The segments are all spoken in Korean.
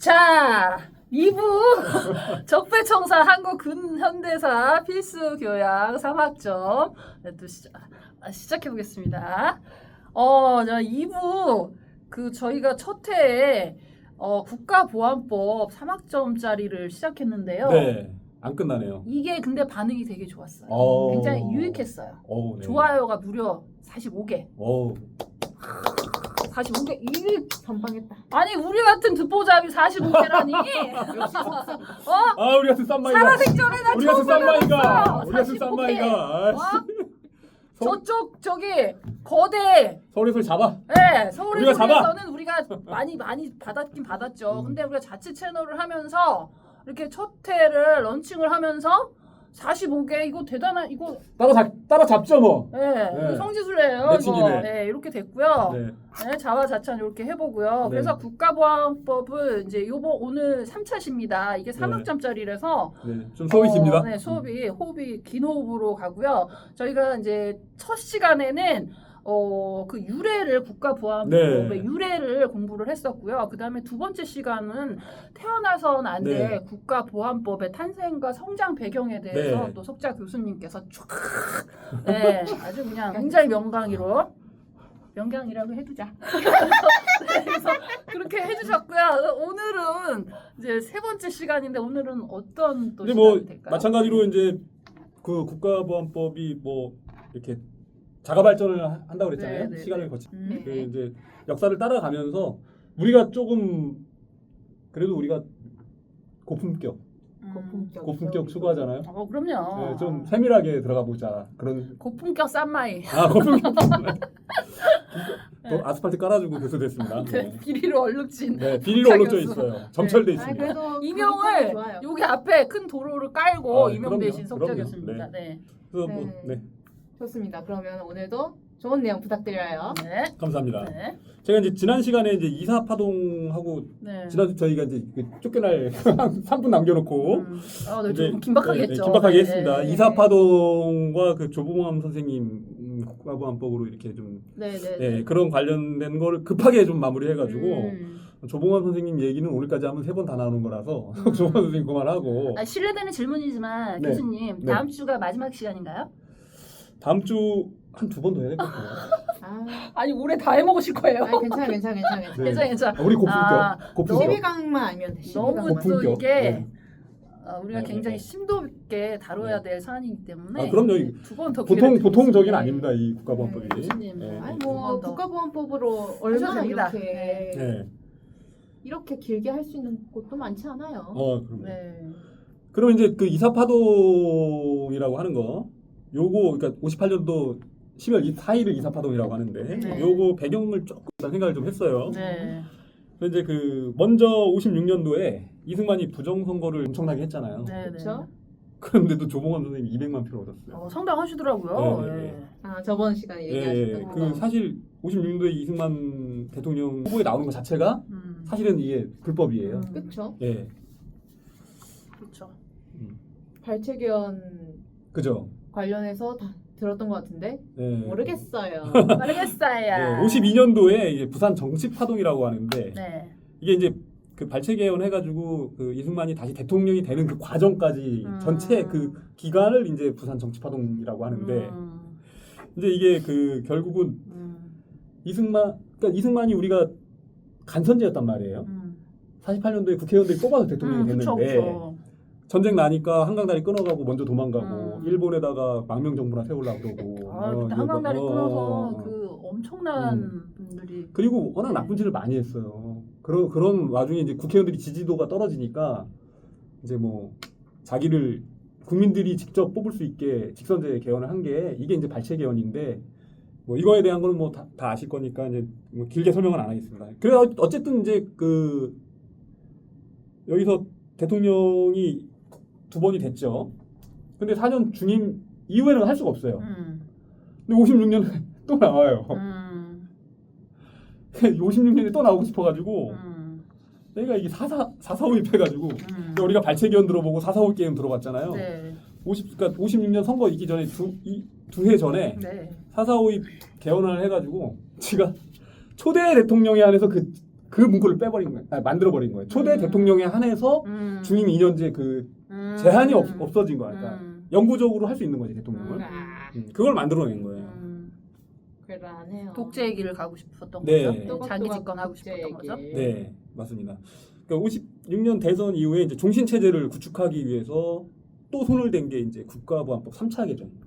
자, 2부 적폐청산 한국 근현대사 필수 교양 3학점 네, 또 시작, 아, 시작해 보겠습니다. 어, 자, 2부 그 저희가 첫 회에 어, 국가보안법 3학점짜리를 시작했는데요. 네. 안 끝나네요. 이게 근데 반응이 되게 좋았어요. 어. 굉장히 유익했어요. 어우, 네. 좋아요가 무려 45개. 어우. 45개. 이게 선방했다. 아니 우리 같은 듣보잡이 45개라니. 역시 속삭. 어? 아, 우리 같은 쌈마이가. 살아생전에 나 우리 같은 처음 쌈마이가. 우리 같은 45개. 쌈마이가. 어? 아, 서- 저쪽 저기 거대 서울에서 잡아. 예, 서울의 우리가 잡아. 소리에서는 우리가 많이 많이 받았긴 받았죠. 음. 근데 우리가 자체 채널을 하면서 이렇게 첫 회를 런칭을 하면서 45개 이거 대단한 이거 따라 잡 따라 잡죠 뭐. 예, 네. 성지순례예요. 매칭이네. 이거. 예, 이렇게 됐고요. 네. 네, 자화자찬 이렇게 해보고요. 네. 그래서 국가보안법은 이제 요번 오늘 3차십니다. 이게 3학점짜리라서 네. 좀 소위 깁니다. 어, 네, 수업이 호흡이 긴 호흡으로 가고요. 저희가 이제 첫 시간에는 어, 그 유래를 국가보안법의 네. 유래를 공부를 했었고요. 그 다음에 두 번째 시간은 태어나선 안돼 네. 국가보안법의 탄생과 성장 배경에 대해서 네. 또 석자 교수님께서 쫙, 네, 아주 그냥 굉장히 명강의로 명강이라고 해두자. 네, 그래서 그렇게 해주셨고요. 오늘은 이제 세 번째 시간인데 오늘은 어떤 또 근데 시간이 뭐 될까요? 마찬가지로 이제 그 국가보안법이 뭐 이렇게 자가 발전을 하- 한다고 그랬잖아요. 네, 네, 시간을 네. 거치. 음. 그 이제 역사를 따라가면서 우리가 조금 그래도 우리가 고품격 음. 고품격. 고품격 추구하잖아요. 어 그럼요. 네, 좀 세밀하게 들어가 보자 그런 고품격 쌈마이. 아 고품격 또 네. 아스팔트 깔아주고 교수됐습니다. 네, 네, 비리로 얼룩진. 네 비리로 얼룩져 교수. 있어요. 점철돼 아 있습니다. 그래도 이명을 좋아요. 여기 앞에 큰 도로를 깔고 아, 이명 그럼요, 대신 석자 그럼요. 교수입니다. 네. 그래서 뭐 네. 네 좋습니다. 그러면 오늘도 좋은 내용 부탁드려요. 네. 감사합니다. 네. 제가 이제 지난 시간에 이제 이사 파동하고 네. 지난 저희가 이제 그 쫓겨날 3분 남겨놓고 음. 아, 네, 이제 좀 긴박하게 네, 네, 했죠. 긴박하게 네, 했습니다. 네, 이사 파동과 그 조봉암 선생님 음, 국가보안법으로 이렇게 좀 네, 네. 네, 그런 관련된 거를 급하게 좀 마무리해가지고 음. 조봉암 선생님 얘기는 오늘까지 하면 세 번 다 나오는 거라서 음. 조봉암 선생님 그만하고 아, 실례되는 질문이지만 네. 교수님 네. 다음 주가 마지막 시간인가요? 다음 주 한 두 번 더 해야 될 것 같아요. 아, 아니 올해 다 해먹으실 거예요. 아니, 괜찮아, 괜찮아, 괜찮아, 괜찮아. 네. 괜찮아, 괜찮아. 우리 고품격, 아, 고품격. 12강만 알면 돼. 12강. 너무 또 고품격. 이게 네. 어, 우리가 네, 네, 굉장히 네. 심도 있게 다뤄야 네. 될 사안이기 때문에 아, 그럼요. 두번더 보통 기회를 보통 적인 드리겠습니다. 아닙니다 이 국가보안법이. 네, 교수님. 네. 아니 두뭐번 더. 국가보안법으로 얼마나 됩니다. 이렇게 네. 이렇게 길게 할 수 있는 곳도 많지 않아요. 어 그럼. 네. 그럼 이제 그 이사 파동이라고 하는 거, 요거 그러니까 58년도 10월 4일을 이사 파동이라고 하는데, 네. 요거 배경을 조금 일단 생각을 좀 했어요. 네. 근데 이제 그 먼저 56년도에 이승만이 부정 선거를 엄청나게 했잖아요. 네. 네. 그렇죠? 그런데도 조봉암 선생님이 200만 표를 얻었어요. 어, 상당하시더라고요. 네, 네, 네. 아 저번 시간에 예, 얘기하셨던 예. 거. 그 사실 56년도에 이승만 대통령 후보에 나오는 것 자체가 음. 사실은 이게 불법이에요. 음. 그렇죠. 예, 그렇죠. 음. 발췌견 그죠. 관련해서 다 들었던 것 같은데 예. 모르겠어요. 모르겠어요. 네, 52년도에 이제 부산 정치 파동이라고 하는데 네. 이게 이제 그 발췌 개헌 해가지고 그 이승만이 다시 대통령이 되는 그 과정까지 음. 전체 그 기간을 이제 부산 정치 파동이라고 하는데 음. 이제 이게 그 결국은 음. 이승만 그러니까 이승만이 우리가 간선제였단 말이에요. 음. 48년도에 국회의원들이 뽑아서 대통령이 음, 됐는데 그쵸. 전쟁 나니까 한강 다리 끊어가고 먼저 도망가고 음. 일본에다가 망명 정부나 세우려고 그러고 아, 어, 그때 이거 한강 다리 뭐, 끊어서 어, 어. 그 엄청난 분들이 그리고 워낙 네. 나쁜 짓을 많이 했어요. 그런 그런 와중에 이제 국회의원들이 지지도가 떨어지니까 이제 뭐 자기를 국민들이 직접 뽑을 수 있게 직선제 개헌을 한 게 이게 이제 발췌 개헌인데 뭐 이거에 대한 거는 뭐다 아실 거니까 이제 뭐 길게 설명은 안 하겠습니다. 그래서 어쨌든 이제 그 여기서 대통령이 두 번이 됐죠. 근데 4년 중임 이후에는 할 수가 없어요. 음. 근데 56년에 또 나와요. 음. 56년에 또 나오고 싶어가지고 음. 내가 이게 44, 445입 해가지고 음. 그러니까 우리가 발췌기원 들어보고 445 게임 들어봤잖아요. 네. 50, 그러니까 56년 선거 있기 전에 두, 두해 전에 네. 445입 개헌을 해가지고 지가 초대 대통령에 한해서 그그 문구를 빼버린 거예요. 아, 만들어 버린 거예요. 초대 음. 대통령에 한해서 음. 중임 2년제 그 음. 제한이 없, 없어진 거야. 그러니까 음. 영구적으로 할 수 있는 거지 대통령을. 음. 아, 음, 그걸 만들어낸 거예요. 음. 그러네요. 독재의 길을 가고 싶었던 네. 거죠. 자기 집권하고 싶었던 거죠. 길. 네, 맞습니다. 그러니까 56년 대선 이후에 이제 종신 체제를 구축하기 위해서 또 손을 댄 게 이제 국가보안법 3차 개정입니다.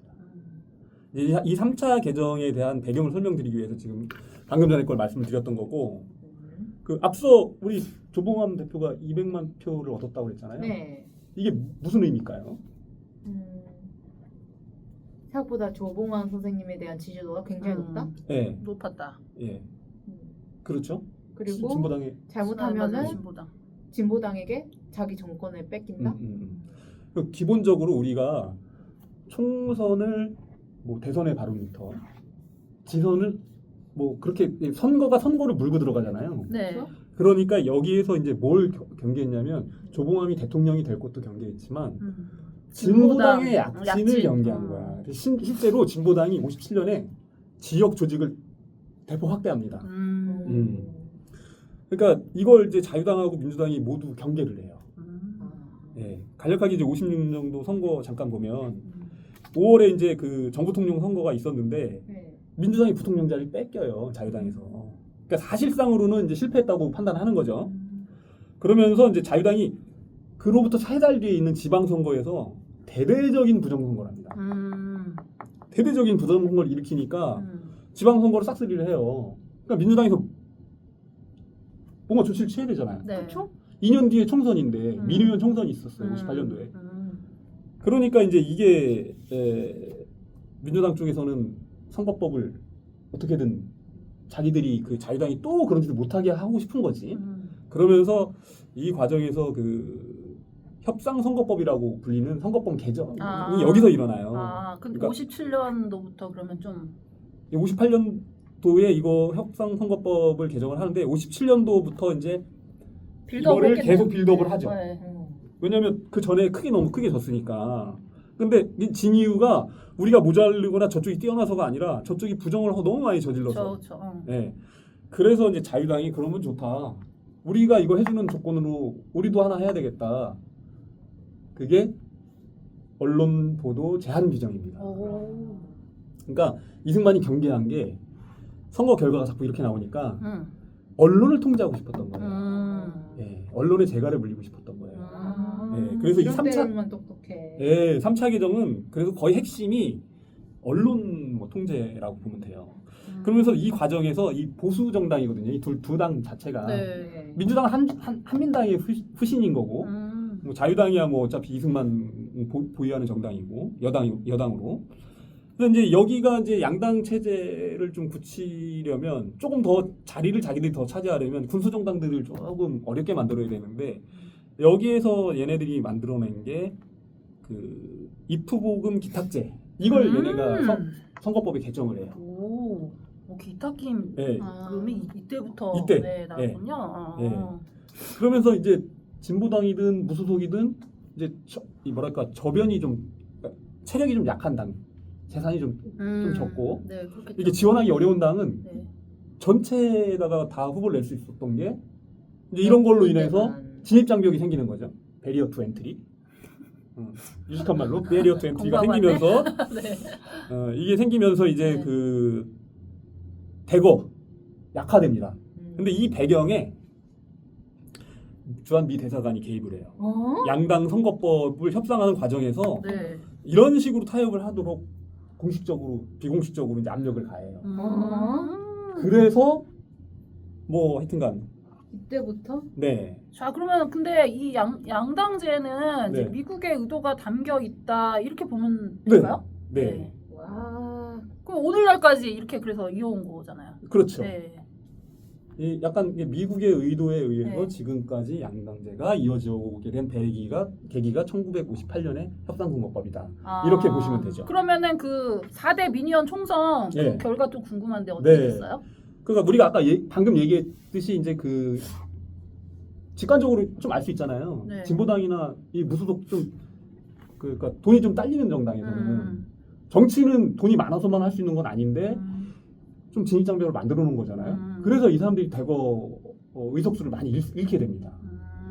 이제 이- 이 3차 개정에 대한 배경을 설명드리기 위해서 지금 방금 전에 걸 말씀을 드렸던 거고 음. 그 앞서 우리 조봉암 대표가 200만 표를 얻었다고 그랬잖아요. 네. 이게 무슨 의미일까요? 음, 생각보다 조봉환 선생님에 대한 지지도가 굉장히 음. 높다. 예, 높았다. 예, 음. 그렇죠. 그리고 진보당의 잘못하면은 신보당. 진보당에게 자기 정권을 뺏긴다. 음, 음, 음. 그 기본적으로 우리가 총선을 뭐 대선의 바로미터, 지선을 뭐 그렇게 선거가 선거를 물고 들어가잖아요. 네. 그렇죠? 그러니까 여기에서 이제 뭘 겨- 경계했냐면 조봉암이 대통령이 될 것도 경계했지만 음. 진보당의 진보당, 약진을 약진. 경계한 음. 거야. 신- 실제로 진보당이 57년에 지역 조직을 대폭 확대합니다. 음. 음. 그러니까 이걸 이제 자유당하고 민주당이 모두 경계를 해요. 음. 아, 예, 간략하게 이제 56년도 선거 잠깐 보면 5월에 이제 그 정부 통령 선거가 있었는데 네. 민주당이 부통령 자리를 뺏겨요 자유당에서. 그러니까 사실상으로는 이제 실패했다고 판단하는 거죠. 음. 그러면서 이제 자유당이 그로부터 세달 뒤에 있는 지방 선거에서 대대적인 부정 선거를 합니다. 음. 대대적인 부정 선거를 일으키니까 음. 지방 선거를 싹쓸이를 해요. 그러니까 민주당에서 뭔가 조치를 취해야 되잖아요. 네. 그렇죠? 2년 뒤에 총선인데 음. 미르면 총선이 있었어요. 음. 58년도에. 음. 그러니까 이제 이게 에, 민주당 쪽에서는 선거법을 어떻게든 자기들이 그 자유당이 또 그런 짓을 못하게 하고 싶은 거지. 음. 그러면서 이 과정에서 그 협상 선거법이라고 불리는 선거법 개정이 아. 여기서 일어나요. 아, 근데 그러니까- 57년도부터 그러면 좀 58년도에 이거 협상 선거법을 개정을 하는데 57년도부터 이제 빌드업 이거를. 계속 빌드업을 하죠. 네. 음. 왜냐하면 그 전에 크게 너무 크게 졌으니까. 근데 이진 이유가 우리가 모자르거나 저쪽이 뛰어나서가 아니라 저쪽이 부정을 너무 많이 저질러서. 저, 저, 어. 예. 그래서 이제 자유당이 그러면 좋다. 우리가 이거 해주는 조건으로 우리도 하나 해야 되겠다. 그게 언론 보도 제한 규정입니다. 오. 그러니까 이승만이 경계한 게 선거 결과가 자꾸 이렇게 나오니까 음. 언론을 통제하고 싶었던 거예요. 음. 예, 언론의 재갈을 물리고 싶었던 거예요. 아, 네, 그래서 이 이런 삼차- 똑똑해. 예, 3차 개정은 그래서 거의 핵심이 언론 뭐 통제라고 보면 돼요. 음. 그러면서 이 과정에서 이 보수 정당이거든요. 이둘당 자체가 네. 네. 민주당은 한, 한 한민당의 후, 후신인 거고 음. 뭐 자유당이야 뭐 어차피 이승만 보, 보유하는 정당이고 여당 여당으로. 그래서 이제 여기가 이제 양당 체제를 좀 굳히려면 조금 더 자리를 자기들이 더 차지하려면 군수 정당들을 조금 어렵게 만들어야 되는데 여기에서 얘네들이 만들어낸 게 그 입후보금 기탁제 이걸 음. 얘네가 선, 선거법에 개정을 해요. 오. 뭐 기타김 예. 아. 그러면 이- 이때부터 이때. 네, 나왔군요. 어. 예. 그러면서 이제 진보당이든 무소속이든 이제 저, 이 뭐랄까 저변이 좀 그러니까 체력이 좀 약한 당, 재산이 좀 음. 적고. 네, 그렇겠죠. 이게 지원하기 어려운 당은 네. 전체에다가 다 후보를 낼 수 있었던 게 이제 이런 걸로 인해서 음. 진입 장벽이 생기는 거죠. 베리어 투 엔트리. 어, 유식한 말로 베리어 투 엔트리가 공감하네. 생기면서 네. 어, 이게 생기면서 이제 네. 그 대거 약화됩니다. 음. 근데 이 배경에 주한 미 대사관이 개입을 해요. 어? 양당 선거법을 협상하는 과정에서 네. 이런 식으로 타협을 하도록 공식적으로 비공식적으로 이제 압력을 가해요. 음. 그래서 뭐 하여튼간 이때부터 네 자 그러면 근데 이 양, 양당제는 이제 네. 미국의 의도가 담겨 있다 이렇게 보면 네. 될까요? 네. 와 그럼 오늘날까지 이렇게 그래서 이어온 거잖아요. 그렇죠. 네. 이 약간 이게 미국의 의도에 의해서 네. 지금까지 양당제가 이어져 오게 된 배기가 계기가 1958년의 협상선거법이다. 아, 이렇게 보시면 되죠. 그러면 그 4대 미니언 총선 그 네. 결과 좀 궁금한데 어떻게 네. 됐어요? 그러니까 우리가 아까 예- 방금 얘기했듯이 이제 그 직관적으로 좀 알 수 있잖아요. 네. 진보당이나 이 무소속 좀 그러니까 돈이 좀 딸리는 정당에서는 음. 정치는 돈이 많아서만 할 수 있는 건 아닌데 음. 좀 진입 장벽을 만들어 놓은 거잖아요. 음. 그래서 이 사람들이 대거 어, 의석수를 많이 잃, 잃게 됩니다.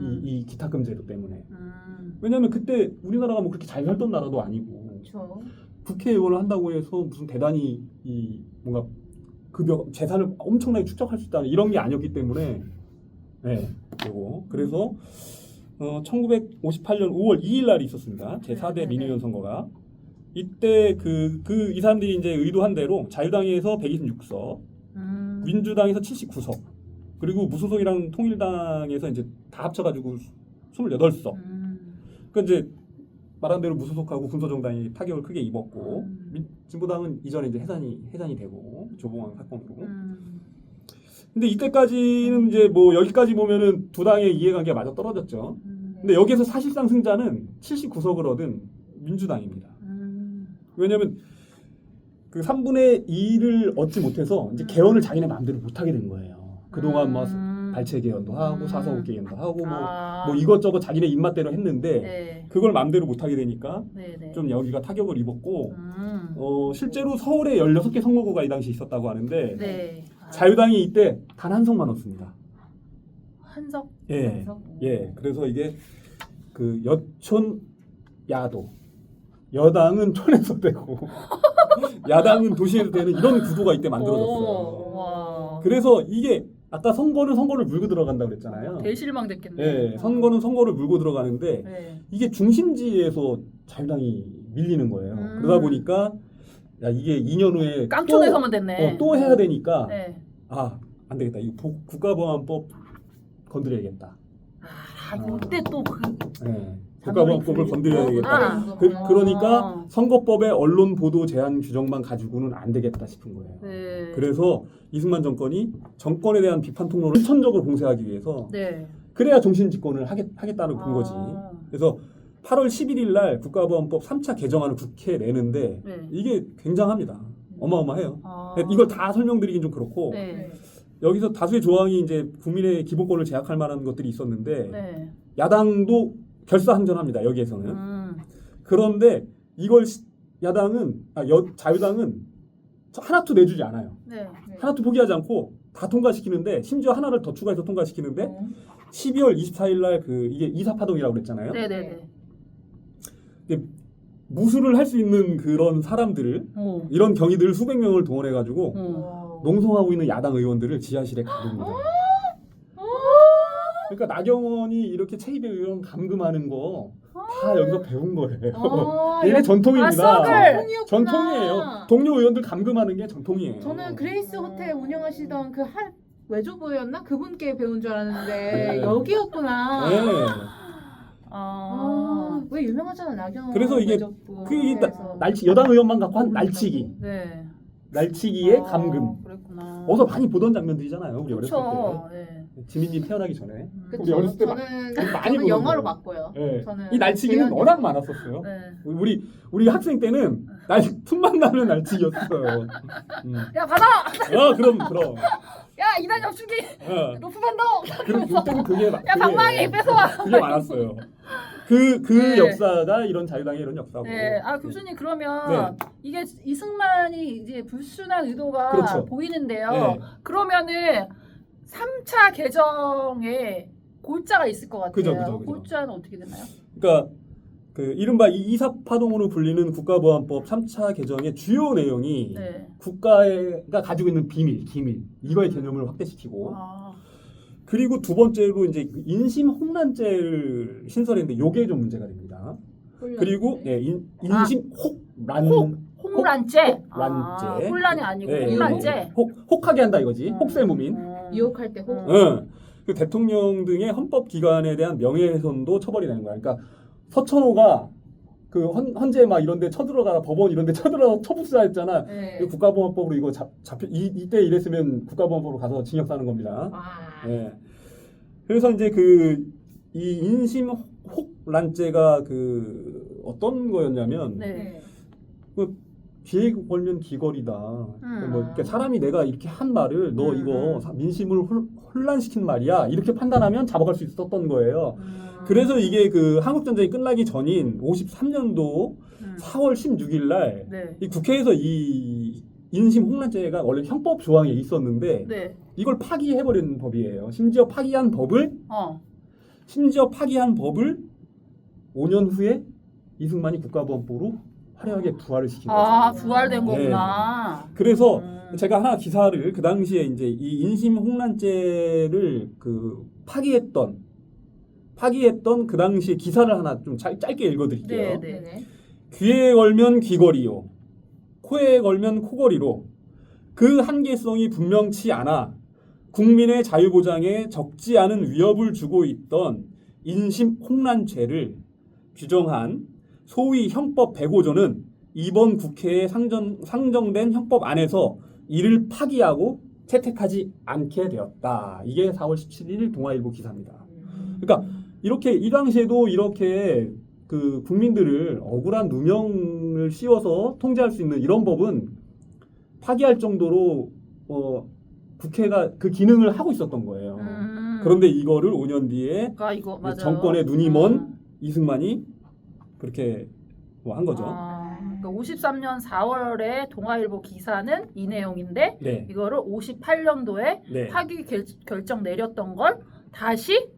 음. 이, 이 기탁금 제도 때문에. 음. 왜냐하면 그때 우리나라가 뭐 그렇게 잘 살던 나라도 아니고 그렇죠. 국회의원을 한다고 해서 무슨 대단히 이 뭔가 급여 재산을 엄청나게 축적할 수 있다는 이런 게 아니었기 때문에 네, 요거 그래서 어, 1958년 5월 2일 날이 있었습니다. 제4대 네, 네, 민의원 선거가 이때 그 그 이 사람들이 이제 의도한 대로 자유당에서 126석, 음. 민주당에서 79석, 그리고 무소속이랑 통일당에서 이제 다 합쳐가지고 28석. 음. 그 이제 말한 대로 무소속하고 군소정당이 타격을 크게 입었고 음. 민- 진보당은 이전에 이제 해산이 해산이 되고 조봉환 사건으로. 음. 근데 이때까지는 이제 뭐 여기까지 보면은 두 당의 이해관계가 마저 떨어졌죠. 음. 근데 여기서 사실상 승자는 79석을 얻은 민주당입니다. 음. 왜냐하면 그 3분의 2를 얻지 못해서 이제 개헌을 자기네 마음대로 못하게 된 거예요. 그동안 뭐 음. 발췌 개헌도 하고 음. 사서국 개헌도 하고 뭐, 아. 뭐 이것저것 자기네 입맛대로 했는데 네. 그걸 마음대로 못하게 되니까 네, 네. 좀 여기가 타격을 입었고 음. 어, 실제로 서울에 16개 선거구가 이 당시 있었다고 하는데 네. 아. 자유당이 이때 단 한 석만 얻습니다. 한석. 예. 한석? 예. 그래서 이게 그 여촌 야도 여당은 촌에서 되고 야당은 도시에서 되는 이런 구도가 이때 만들어졌어요. 오, 와. 그래서 이게 아까 선거는 선거를 물고 들어간다고 그랬잖아요. 대실망 됐겠네. 예. 선거는 선거를 물고 들어가는데 네. 이게 중심지에서 자유당이 밀리는 거예요. 음. 그러다 보니까 야 이게 2년 후에 깡촌에서만 또, 됐네. 어, 또 해야 되니까 네. 아 안 되겠다. 이 국가보안법 건드려야겠다. 아, 이때 또 그. 네. 국가보안법을 건드려야 되겠다. 그거구나. 그, 아. 그러니까 선거법의 언론 보도 제한 규정만 가지고는 안 되겠다 싶은 거예요. 네. 그래서 이승만 정권이 정권에 대한 비판 통로를 실천적으로 봉쇄하기 위해서 네. 그래야 정신 집권을 하겠, 하겠다는 본 거지. 아. 그래서 8월 11일 날 국가보안법 3차 개정안을 국회에 내는데 네. 이게 굉장합니다. 어마어마해요. 아. 이걸 다 설명드리긴 좀 그렇고 네. 여기서 다수의 조항이 이제 국민의 기본권을 제약할 만한 것들이 있었는데 네. 야당도 결사항전합니다. 여기에서는. 음. 그런데 이걸 시- 야당은 아, 여, 자유당은 하나도 내주지 않아요. 네. 하나도 포기하지 않고 다 통과시키는데 심지어 하나를 더 추가해서 통과시키는데 음. 12월 24일 날그 이게 이사파동이라고 그랬잖아요. 네, 네, 네. 무술을 할 수 있는 그런 사람들을 오. 이런 경위들을 수백 명을 동원해 가지고 오. 농성하고 있는 야당 의원들을 지하실에 가둡니다. 그러니까 나경원이 이렇게 최입의 의원 감금하는 거 다 여기서 배운 거예요. 아, 얘네 여- 전통입니다. 아, 썩을! 전통이에요. 동료 의원들 감금하는 게 전통이에요. 저는 그레이스 호텔 운영하시던 그 한 외주부였나 그분께 배운 줄 알았는데 네. 여기였구나. 네. 아. 아, 왜 유명하잖아 나경원. 그래서 이게. 그 이- 그래서. 날치 여당 의원만 갖고 한 날치기, 네. 날치기의 아, 감금. 그랬구나. 어서 많이 보던 장면들이잖아요. 우리 어렸을 그렇죠. 네. 때. 지민님 태어나기 전에. 음. 그쵸. 우리 어렸을 때 저는 많이 저는 영화로 거예요. 봤고요. 예. 저는 이 날치기는 재현이- 워낙 많았었어요. 네. 우리 우리 학생 때는 날 틈만 나면 날치기였어요. 음. 야 받아! 아 그럼 그럼. 야 이단엽 충기! 어. 로프 반동! 그럼 그때는 그게 마- 야 방망이 뺏어와! 그게 많았어요. 그 그 네. 역사가 이런 자유당의 이런 역사고. 네, 아 교수님 그러면 네. 이게 이승만이 이제 불순한 의도가 그렇죠. 보이는데요. 네. 그러면은 3차 개정에 골자가 있을 것 같아요. 그죠, 그죠, 그죠. 골자는 어떻게 되나요? 그러니까 그 이른바 이 이사파동으로 불리는 국가보안법 3차 개정의 주요 내용이 네. 국가가 가지고 있는 비밀, 기밀 이거의 개념을 확대시키고 아, 그리고 두 번째로 이제 그 인심 홍란죄를 신설했는데 요게 좀 문제가 됩니다. 그리고 예, 인, 인심 혹란 혹, 홍란죄. 혹란죄. 아, 혼란이 아니고 예, 홍란죄. 예, 혹 혹하게 한다 이거지. 음, 혹세무민. 음. 유혹할 때 혹. 음. 응. 그 대통령 등의 헌법 기관에 대한 명예훼손도 처벌이 되는 거야. 그러니까 서천호가 그 헌, 헌재 막 이런데 쳐들어가라 법원 이런데 쳐들어가 처북사했잖아. 네. 그 국가보안법으로 이거 잡, 잡혀 이, 이때 이랬으면 국가보안법으로 가서 징역 사는 겁니다. 와. 예. 그래서 이제 그 이 인심 혹란죄가 그 어떤 거였냐면 네. 네. 기회 걸면 기걸이다. 음. 뭐 이렇게 사람이 내가 이렇게 한 말을 너 음, 이거 음. 사- 민심을 혼- 혼란시킨 말이야 이렇게 판단하면 잡아갈 수 있었던 거예요. 음. 그래서 이게 그 한국 전쟁이 끝나기 전인 53년도 음. 4월 16일 날이 네. 국회에서 이 인심 홍란죄가 원래 형법 조항에 있었는데 네. 이걸 파기해버린 법이에요. 심지어 파기한 법을 어. 심지어 파기한 법을 5년 후에 이승만이 국가보안법으로 화려하게 부활을 시킨 거죠. 아 부활된 네. 거구나. 그래서 음. 제가 하나 기사를 그 당시에 이제 이 인심 홍란죄를 그 파기했던 파기했던 그 당시 기사를 하나 좀 짧, 짧게 읽어드릴게요. 네, 네. 네네. 귀에 걸면 귀걸이요, 코에 걸면 코걸이로 그 한계성이 분명치 않아 국민의 자유보장에 적지 않은 위협을 주고 있던 인심 홍란죄를 규정한 소위 형법 105조는 이번 국회에 상정, 상정된 형법 안에서 이를 파기하고 채택하지 않게 되었다. 이게 4월 17일 동아일보 기사입니다. 그러니까 이렇게 이 당시에도 이렇게 그 국민들을 억울한 누명을 씌워서 통제할 수 있는 이런 법은 파기할 정도로 어, 국회가 그 기능을 하고 있었던 거예요. 음. 그런데 이거를 5년 뒤에 그러니까 이거. 정권의 눈이 먼 음. 이승만이 그렇게 뭐 한 거죠. 아, 그러니까 53년 4월에 동아일보 기사는 이 내용인데 네, 이거를 58년도에 네. 파기 결, 결정 내렸던 걸 다시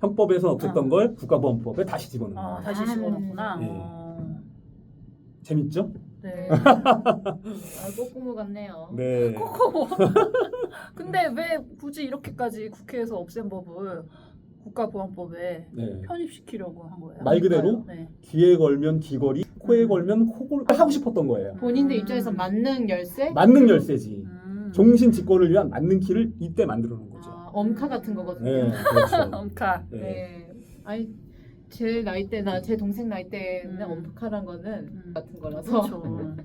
형법에서 없앴던 걸 국가보안법에 다시 집어넣는 어, 거예요. 다시 아, 집어넣구나. 네. 어, 재밌죠? 네. 아, 꼬꾸무 같네요. 네. 코코. 근데 왜 굳이 이렇게까지 국회에서 없앤 법을 국가보안법에 네. 편입시키려고 한 거예요? 말 그대로 네. 귀에 걸면 귀걸이, 코에 음. 걸면 코골 하고 싶었던 거예요. 본인들 음. 입장에서 만능 열쇠? 만능 열쇠지. 음. 종신 직권을 위한 만능 키를 이때 만들어 놓은 거죠. 아, 엄카 같은 거거든요. 네, 그렇죠. 엄카. 네. 네. 아니 제 나이 때나 제 동생 나이 때는 음. 엄카란 거는 음. 같은 거라서. 그렇죠.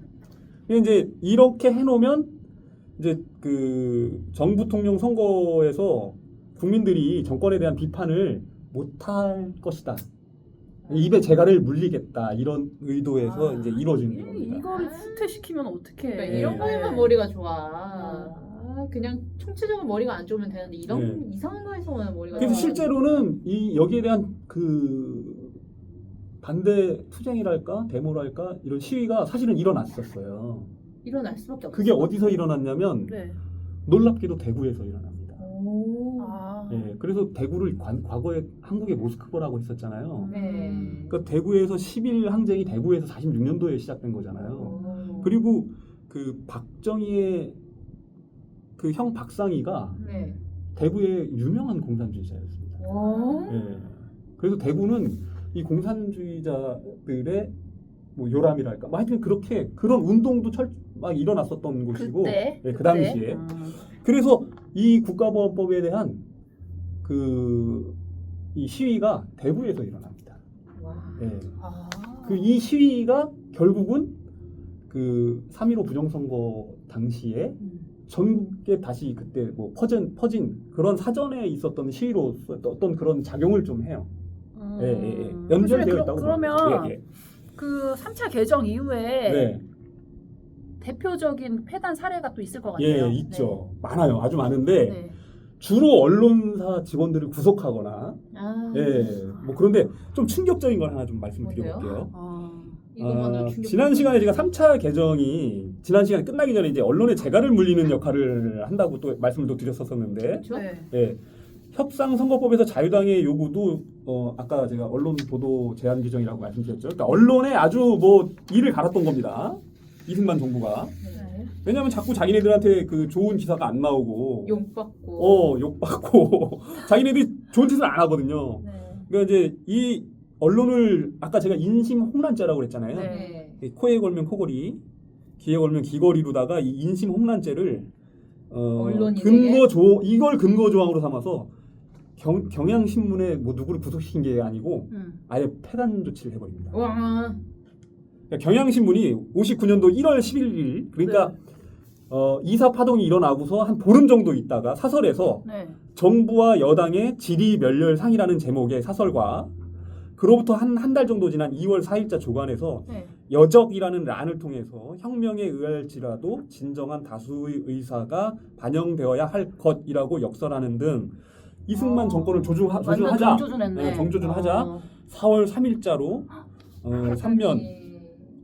이제 이렇게 해놓으면 이제 그 정부 통령 선거에서 국민들이 정권에 대한 비판을 못할 것이다. 입에 재갈을 물리겠다 이런 의도에서 아, 이제 이루어지는 이- 겁니다. 이거를 후퇴시키면 어떡해. 그러니까 네. 이런 거에만 머리가 좋아. 어. 아, 그냥 총체적으로 머리가 안 좋으면 되는데 이런 네. 이상한 거에서만 머리가 그래서 좋아. 실제로는 이 여기에 대한 그 반대 투쟁이랄까 데모랄까 이런 시위가 사실은 일어났었어요. 일어날 수밖에 없어. 그게 어디서 일어났냐면 네. 놀랍게도 대구에서 일어납니다. 오. 아. 예, 그래서 대구를 관- 과거에 한국의 모스크바라고 했었잖아요. 네. 그러니까 대구에서 10일 항쟁이 대구에서 46년도에 시작된 거잖아요. 오. 그리고 그 박정희의 그 형 박상희가 네. 대구의 유명한 공산주의자였습니다. 오. 예. 그래서 대구는 이 공산주의자들의 뭐 요람이랄까, 뭐 하여튼 그렇게 그런 운동도 철, 막 일어났었던 곳이고, 그때 예, 그? 당시에. 음. 그래서 이 국가보안법에 대한 그 이 시위가 대구에서 일어납니다. 와. 예. 아. 그이 시위가 결국은 그 3.15 부정선거 당시에 음. 전국에 다시 그때 뭐 퍼진 퍼진 그런 사전에 있었던 시위로 어떤 그런 작용을 좀 해요. 음. 예, 예, 예. 연결되어 있다고 그러, 면 봅니다. 예, 예. 그 3차 개정 이후에 네. 대표적인 폐단 사례가 또 있을 것 같아요. 예, 있죠. 많아요. 아주 많은데 네. 네. 주로 언론사 직원들을 구속하거나 아. 예. 뭐 그런데 좀 충격적인 걸 하나 좀 말씀을 뭔데요? 드려볼게요. 아. 아, 충격. 지난 시간에 제가 3차 개정이 지난 시간에 끝나기 전에 이제 언론에 재갈을 물리는 역할을 한다고 또 말씀을 또 드렸었었는데 그렇죠? 네. 예. 협상 선거법에서 자유당의 요구도 어 아까 제가 언론 보도 제한 규정이라고 말씀드렸죠. 그러니까 언론에 아주 뭐 이를 갈았던 겁니다. 이승만 정부가 네. 왜냐하면 자꾸 자기네들한테 그 좋은 기사가 안 나오고 욕 받고. 어 욕받고 자기네들이 좋은 짓을 안 하거든요. 네. 그러니까 이제 이 언론을 아까 제가 인심 홍란죄라고 그랬잖아요. 네. 네. 이 코에 걸면 코걸이, 귀에 걸면 귀걸이로다가 이 인심 홍란죄를 어, 언론인에게? 근거 조 이걸 근거 조항으로 삼아서 경, 경향신문에 뭐 누구를 구속시킨 게 아니고 음. 아예 폐단 조치를 해버립니다. 와. 그러니까 경향신문이 59년도 1월 11일 그러니까 어, 이사 파동이 일어나고서 한 보름 정도 있다가 사설에서 네. 정부와 여당의 질의 멸렬 상이라는 제목의 사설과 그로부터 한 한 달 정도 지난 2월 4일자 조간에서 네. 여적이라는 란을 통해서 혁명에 의할지라도 진정한 다수의 의사가 반영되어야 할 것이라고 역설하는 등 이승만 어. 정권을 조중하, 조준하자 정조준했네. 네, 정조준하자. 어. 4월 3일자로 어, 3면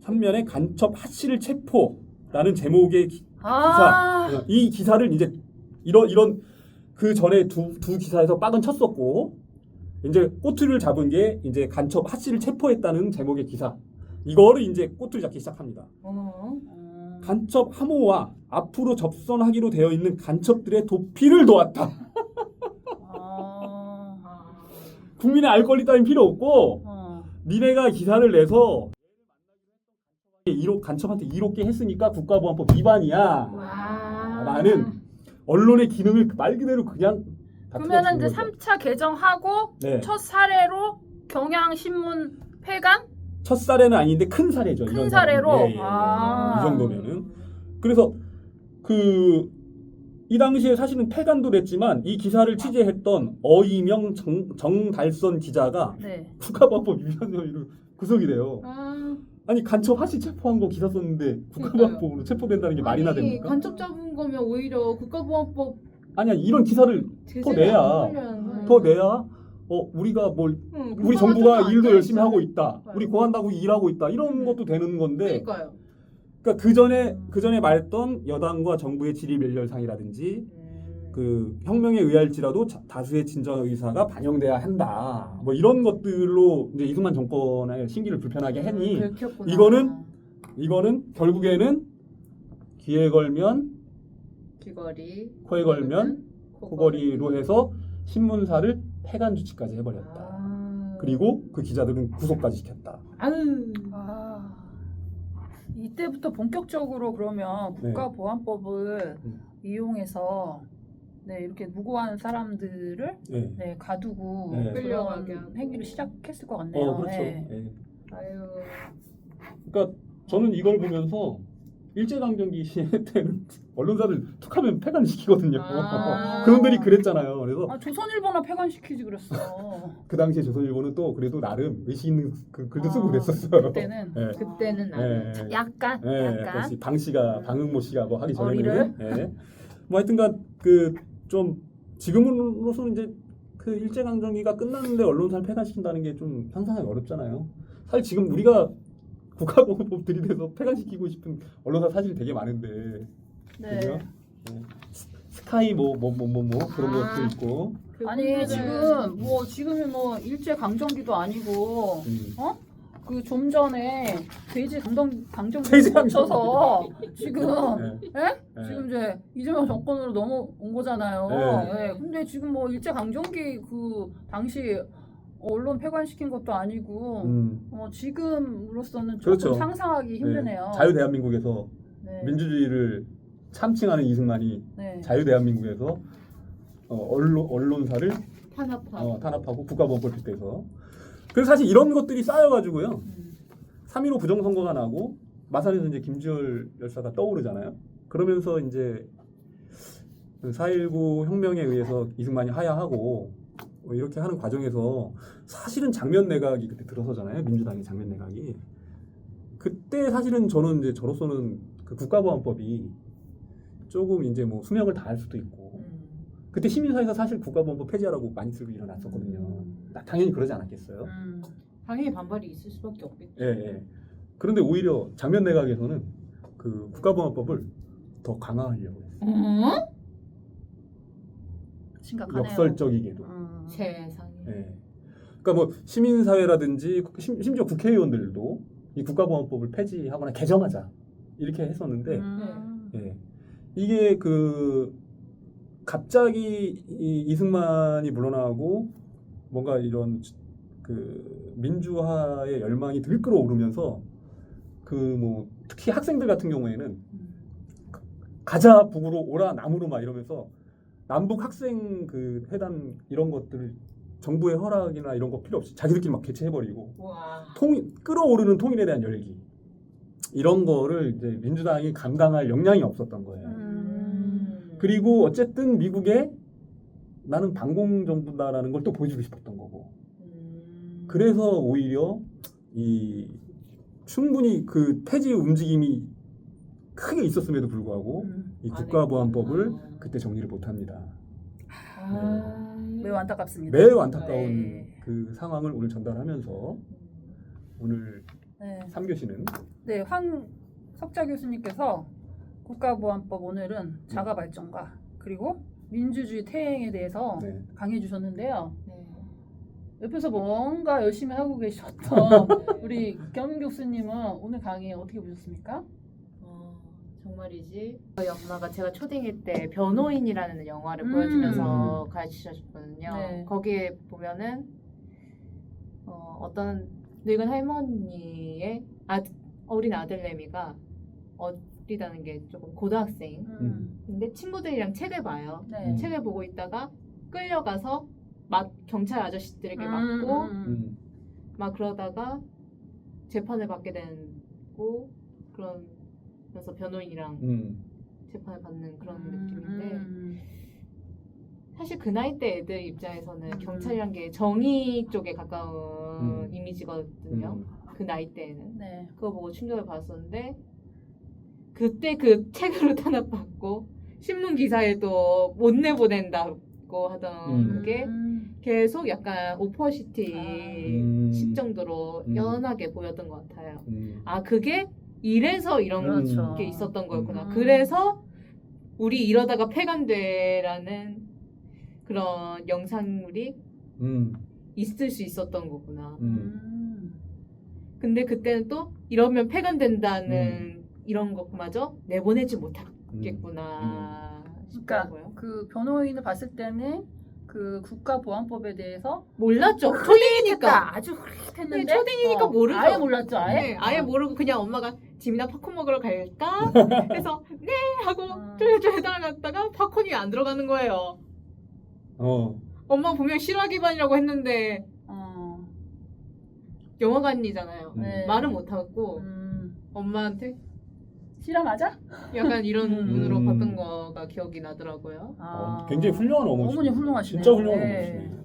3면의 간첩 하씨를 체포라는 제목의 기- 아, 어, 이 기사를 이제 이런 이런 그 전에 두, 두 기사에서 빡은 쳤었고 이제 꼬투리를 잡은 게 이제 간첩 하 씨를 체포했다는 제목의 기사 이거를 이제 꼬투리 잡기 시작합니다. 어. 음. 간첩 함호와 앞으로 접선하기로 되어 있는 간첩들의 도피를 도왔다. 아, 아. 국민의 알 권리 따윈 필요 없고 어. 니네가 기사를 내서 이로 간첩한테 이롭게 했으니까 국가보안법 위반이야. 와. 나는 언론의 기능을 말 그대로 그냥 다 그러면은 이제 틀어주는 거죠. 3차 개정하고 네. 첫 사례로 경향신문 폐간 첫 사례는 아닌데 큰 사례죠. 큰 이런 사례로 사례는. 예, 예, 예. 아. 이 정도면은 그래서 그 이 당시에 사실은 폐간도 됐지만 이 기사를 취재했던 어이명 정, 정달선 기자가 네. 국가보안법 위반 혐의로 구속이 돼요. 아. 아니 간첩 하시 체포한 거 기사 썼는데 국가보안법으로 체포된다는 게 말이나 아니, 됩니까? 간첩 잡은 거면 오히려 국가보안법 아니야 이런 기사를 제재를 내야. 걸려야 음. 더 내야 어 우리가 뭘 응, 우리 정부가 일도 돼 열심히 있어요. 하고 있다. 우리 공안다고 일하고 있다. 이런 음. 것도 되는 건데 그러니까요. 그러니까 그 전에 그 전에 말했던 여당과 정부의 질의 멸렬상이라든지 음. 그 혁명에 의할지라도 자- 다수의 진정 의사가 반영돼야 한다. 뭐 이런 것들로 이제 이승만 정권의 심기를 불편하게 했니 음. 이거는 이거는 결국에는 귀에 걸면 귀걸이, 코에 걸면 코걸이 로 해서 신문사를 폐간 조치까지 해버렸다. 아. 그리고 그 기자들은 구속까지 시켰다. 아유. 아, 이때부터 본격적으로 그러면 네. 국가보안법을 음. 이용해서 네, 이렇게 무고한 사람들을 네. 네, 가두고 네. 그런 끌려가게 하고. 행위를 시작했을 것 같네요. 어 그렇죠. 네. 예. 아유. 그러니까 저는 이걸 보면서 일제 강점기 시대 때는 언론사를 툭하면 폐간시키거든요. 아. 그분들이 그랬잖아요. 그래서 아, 조선일보나 폐간시키지 그랬어. 그 당시에 조선일보는 또 그래도 나름 의식 있는 그 글도 쓰고 아, 그랬었어요. 그때는 예. 그때는 예, 나는 예. 약간 예, 약간 그렇지. 방 씨가 방응모 씨가 뭐 하기 전에는 어리를? 예. 뭐 하여튼간 그 좀 지금으로서는 이제 그 일제 강점기가 끝났는데 언론사를 폐간시킨다는 게 좀 상상하기 어렵잖아요. 사실 지금 우리가 국가보안법 들이대서 폐간시키고 싶은 언론사 사실 되게 많은데 네. 그죠? 네. 스- 스카이 뭐 뭐 뭐 뭐 뭐 그런 아. 것도 있고 아니 그분들은 지금 뭐 지금이 뭐 일제 강점기도 아니고 음. 그 좀 전에 돼지 강동 강점기 돼지 거쳐서 지금 네. 예? 네. 지금 이제 이재명 정권으로 넘어온 거잖아요. 네. 예. 근데 지금 뭐 일제 강점기 그 당시 언론 폐관시킨 것도 아니고 음. 어, 지금으로서는 조금 그렇죠. 상상하기 힘드네요. 네. 자유 대한민국에서 네. 민주주의를 참칭하는 이승만이 네. 자유 대한민국에서 어, 언론 언론사를 탄압하고. 어, 탄압하고 국가보안법 빗대서 그래서 사실 이런 것들이 쌓여가지고요. 음. 3.15 부정선거가 나고 마산에서 이제 김주열 열사가 떠오르잖아요. 그러면서 이제 4.19 혁명에 의해서 이승만이 하야하고 뭐 이렇게 하는 과정에서 사실은 장면 내각이 그때 들어서잖아요. 민주당의 장면 내각이. 그때 사실은 저는 이제 저로서는 그 국가보안법이 조금 이제 뭐 수명을 다할 수도 있고 음. 그때 시민사회에서 사실 국가보안법 폐지하라고 많이 쓰고 일어났었거든요. 나- 당연히 그러지 않았겠어요. 음. 당연히 반발이 있을 수밖에 없겠죠. 예, 예. 그런데 오히려 장면 내각에서는 그 국가보안법을 더 강화하려고 했어요. 어? 심각하네요. 역설적이게도. 음. 세상에. 예. 그러니까 뭐 시민사회라든지 심- 심지어 국회의원들도 이 국가보안법을 폐지하거나 개정하자 이렇게 했었는데 음. 예. 이게 그 갑자기 이 이승만이 물러나고 뭔가 이런 그 민주화의 열망이 들끓어 오르면서 그 뭐 특히 학생들 같은 경우에는 가자 북으로 오라 남으로 막 이러면서 남북 학생 그 회담 이런 것들을 정부의 허락이나 이런 거 필요 없이 자기들끼리 막 개최해버리고 와. 통 끌어오르는 통일에 대한 열기 이런 거를 이제 민주당이 감당할 역량이 없었던 거예요. 음. 그리고 어쨌든 미국에 나는 반공 정부다라는 걸 또 보여주고 싶었던 거고. 음. 그래서 오히려 이 충분히 그 폐지 움직임이 크게 있었음에도 불구하고 음. 이안 국가보안법을 했구나. 그때 정리를 못합니다. 아. 매우 안타깝습니다. 매우 안타까운 네. 그 상황을 오늘 전달하면서 오늘 네. 3교시는 네, 황 석자 교수님께서 국가보안법 오늘은 자가 발전과 그리고 민주주의 퇴행에 대해서 네. 강의해 주셨는데요. 네. 옆에서 뭔가 열심히 하고 계셨던 우리 겸 교수님은 오늘 강의 어떻게 보셨습니까? 어, 정말이지. 저희 엄마가 제가 초딩일 때 변호인이라는 영화를 음. 보여주면서 가르치셨거든요. 네. 거기에 보면은 어, 어떤 늙은 할머니의 아, 어린 아들 내미가 어 리다는 게 조금 고등학생. 음. 근데 친구들이랑 책을 봐요. 네. 책을 보고 있다가 끌려가서 막 경찰 아저씨들에게 음, 맞고 음, 음. 음. 막 그러다가 재판을 받게 되고 그러면서 변호인이랑 음. 재판을 받는 그런 음, 느낌인데 음. 사실 그 나이 때 애들 입장에서는 음. 경찰이란 게 정의 쪽에 가까운 음. 이미지거든요. 음. 그 나이 때에는 네. 그거 보고 충격을 받았었는데 그때 그 책으로 탄압받고 신문 기사에도 못 내보낸다고 하던 음. 그게 음. 계속 약간 오퍼시티 음. 식 정도로 음. 연하게 보였던 것 같아요. 음. 아 그게 이래서 이런 그렇죠. 게 있었던 거였구나. 음. 그래서 우리 이러다가 폐간돼라는 그런 영상물이 음. 있을 수 있었던 거구나. 음. 음. 근데 그때는 또 이러면 폐간된다는 음. 이런 것마저 내보내지 못하겠구나 그러니까 싶더라고요. 그 변호인을 봤을 때는 그 국가보안법에 대해서 몰랐죠. 어, 초딩이니까. 아주 흐릿했는데 네, 초딩이니까 모르죠. 아예 몰랐죠. 아예. 네, 아예 어. 모르고 그냥 엄마가 짐이나 팝콘 먹으러 갈까? 해서 네 하고 어. 쫄쫄 따라갔다가 팝콘이 안 들어가는 거예요. 어. 엄마 분명 실화 기반이라고 했는데 어. 영화관이잖아요. 네. 말은 못 하고 음. 엄마한테 맞아? 약간 이런 음. 눈으로 음. 봤던 거가 기억이 나더라고요. 아. 어, 굉장히 훌륭한 어머니. 어머니 훌륭하시네요. 진짜 훌륭한 네. 어머니시네.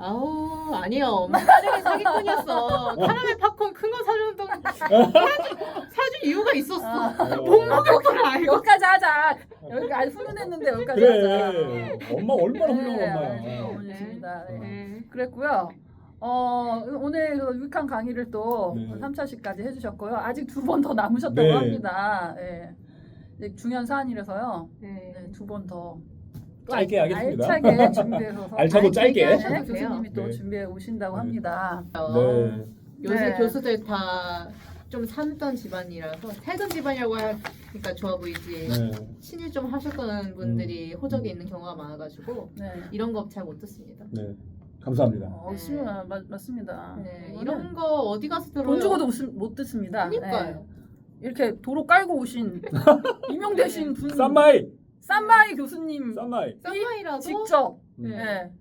아우 아니요 엄마 사정이 사기꾼이었어. 카라멜 팝콘 큰거 동안 사준, 사준 이유가 있었어. 아. 못 먹을 걸 알고. 여기까지 하자. 여기 아주 훈훈했는데 여기까지 하자. 그래. 엄마 얼마나 훌륭한 네, 엄마야. 어머니십니다. 네. 네. 그랬고요. 어, 오늘 그 유익한 강의를 또 네. 3차시까지 해주셨고요. 아직 두 번 더 남으셨다고 네. 합니다. 예. 네, 중요한 사안이라서 네. 네, 두 번 더. 짧게 하겠습니다. 알차게 준비해서 알차고 짧게. 하셔도 네, 돼요. 교수님이 또 네. 준비해 오신다고 네. 합니다. 네. 요새 네. 교수들 다좀 살던 집안이라서 살던 집안이라고 하니까 좋아 보이지 네. 친일 좀 하셨던 분들이 호적에 있는 경우가 많아가지고 네. 이런 거 잘 못 듣습니다. 네. 감사합니다. 어, 네. sim- 아, 맞, 맞습니다. 네, 이거는 이런 거 어디 가서 들어요? 돈 주고도 못, 못 듣습니다. 그러니까요. 네. 이렇게 도로 깔고 오신 임용되신 분 쌈마이. 쌈마이 교수님 쌈마이. 쌍마이라도 직접 음. 네.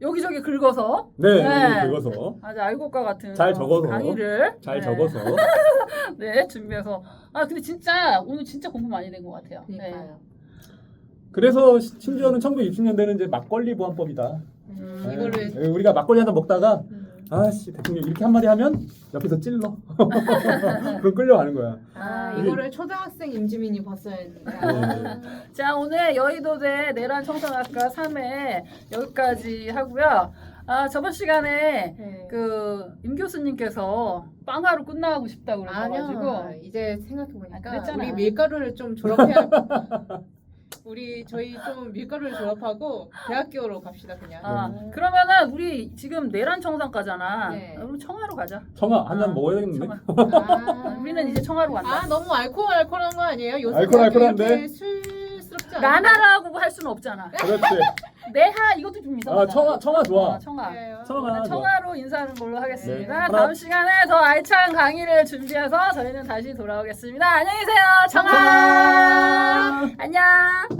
여기저기 긁어서 네. 네. 긁어서 아주 알곡과 같은 잘 어, 적어서. 강의를 잘 네. 적어서. 네 준비해서 아 근데 진짜 오늘 진짜 공부 많이 된 것 같아요. 네. 그러니까요. 그래서 시- 심지어는 1960년대는 이제 막걸리 보안법이다. 음, 네. 이거를 네, 우리가 막걸리 한 잔 먹다가 음, 아씨 대통령 이렇게 한마디 하면 옆에서 찔러. 그럼 끌려가는 거야. 아, 아, 이거를 초등학생 임지민이 봤어야 했는데 네. 아, 자 오늘 여의도대 내란 청소년학과 3회 여기까지 하고요. 아 저번 시간에 네. 그 임 교수님께서 빵하루 끝나고 싶다고 그러셔가지고 아니요 이제 생각해보니까 아, 그랬잖아. 우리 밀가루를 좀 졸업해야 우리 저희 좀 밀가루를 졸업하고 대학교로 갑시다 그냥 아 음. 그러면은 우리 지금 내란 청산과잖아. 네. 그럼 청하로 가자. 청아 한 잔 아, 먹어야 되겠는데. 청아. 아, 우리는 이제 청하로 간다. 아 너무 알코올 알코올한 거 아니에요? 요새 알코올, 알코올한데? 이 나나라고 할 수는 없잖아. 그렇지. 내하 이것도 좀 이상하다. 아, 청하 청아 좋아. 어, 청하. 그래요. 청아 좋아. 청아로 인사하는 걸로 하겠습니다. 하나. 다음 시간에 더 알찬 강의를 준비해서 저희는 다시 돌아오겠습니다. 안녕히 계세요. 청하. 청아. 안녕.